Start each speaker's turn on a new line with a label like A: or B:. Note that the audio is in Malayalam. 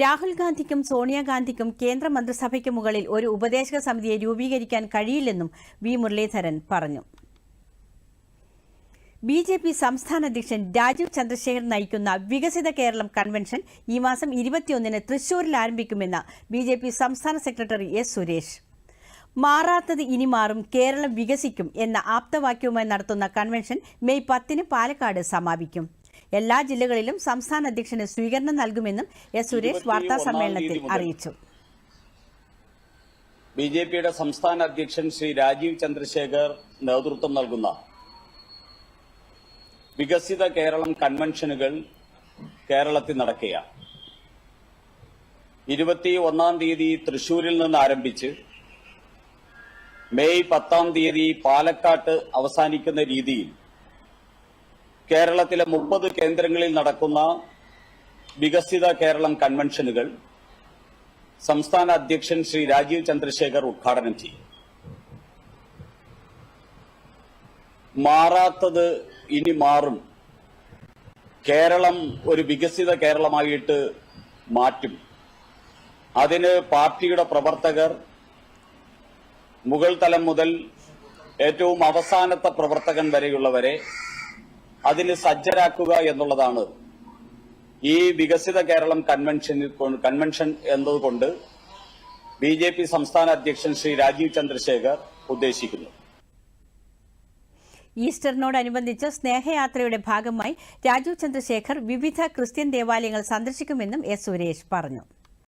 A: രാഹുൽ ഗാന്ധിക്കും സോണിയാഗാന്ധിക്കും കേന്ദ്ര മന്ത്രിസഭയ്ക്ക് മുകളിൽ ഒരു ഉപദേശക സമിതിയെ രൂപീകരിക്കാൻ കഴിയില്ലെന്നും വി മുരളീധരൻ പറഞ്ഞു. ബി ജെ പി സംസ്ഥാന അധ്യക്ഷൻ രാജീവ് ചന്ദ്രശേഖർ നയിക്കുന്ന വികസിത കേരളം കൺവെൻഷൻ ഈ മാസം ഇരുപത്തിയൊന്നിന് തൃശൂരിൽ ആരംഭിക്കുമെന്ന് ബി ജെ പി സംസ്ഥാന സെക്രട്ടറി എസ് സുരേഷ്. മാറാത്തത് ഇനി മാറും കേരളം വികസിക്കും എന്ന ആപ്തവാക്യവുമായി നടത്തുന്ന കൺവെൻഷൻ മെയ് പത്തിന് പാലക്കാട് സമാപിക്കും. എല്ലാ ജില്ലകളിലും സംസ്ഥാന അധ്യക്ഷന് സ്വീകരണം നൽകുമെന്നും എസ് സുരേഷ് വാർത്താ സമ്മേളനത്തിൽ അറിയിച്ചു.
B: ബി ജെ പിയുടെ സംസ്ഥാന അധ്യക്ഷൻ ശ്രീ രാജീവ് ചന്ദ്രശേഖർ നേതൃത്വം നൽകുന്ന വികസിത കേരളം കൺവെൻഷനുകൾ കേരളത്തിൽ നടക്കുകയാണ്. ഇരുപത്തി ഒന്നാം തീയതി തൃശൂരിൽ നിന്ന് ആരംഭിച്ച് മെയ് പത്താം തീയതി പാലക്കാട്ട് അവസാനിക്കുന്ന രീതിയിൽ കേരളത്തിലെ മുപ്പത് കേന്ദ്രങ്ങളിൽ നടക്കുന്ന വികസിത കേരളം കൺവെൻഷനുകൾ സംസ്ഥാന അധ്യക്ഷൻ ശ്രീ രാജീവ് ചന്ദ്രശേഖർ ഉദ്ഘാടനം ചെയ്യും. മാറാത്തത് ഇനി മാറും. കേരളം ഒരു വികസിത കേരളമായിട്ട് മാറ്റും. അതിന് പാർട്ടിയുടെ പ്രവർത്തകർ മുകൾ തലം മുതൽ ഏറ്റവും അവസാനത്തെ പ്രവർത്തകൻ വരെയുള്ളവരെ അതിന് സജ്ജരാക്കുക എന്നുള്ളതാണ്. ഈ വികസിത കേരളം കൺവെൻഷനിൽ കൺവെൻഷൻ എന്നതുകൊണ്ട് ബി ജെ പി സംസ്ഥാന അധ്യക്ഷൻ ശ്രീ രാജീവ് ചന്ദ്രശേഖർ ഉദ്ദേശിക്കുന്നു.
A: ഈസ്റ്ററിനോടനുബന്ധിച്ച് സ്നേഹയാത്രയുടെ ഭാഗമായി രാജീവ് ചന്ദ്രശേഖർ വിവിധ ക്രിസ്ത്യൻ ദേവാലയങ്ങൾ സന്ദർശിക്കുമെന്നും എസ് സുരേഷ് പറഞ്ഞു.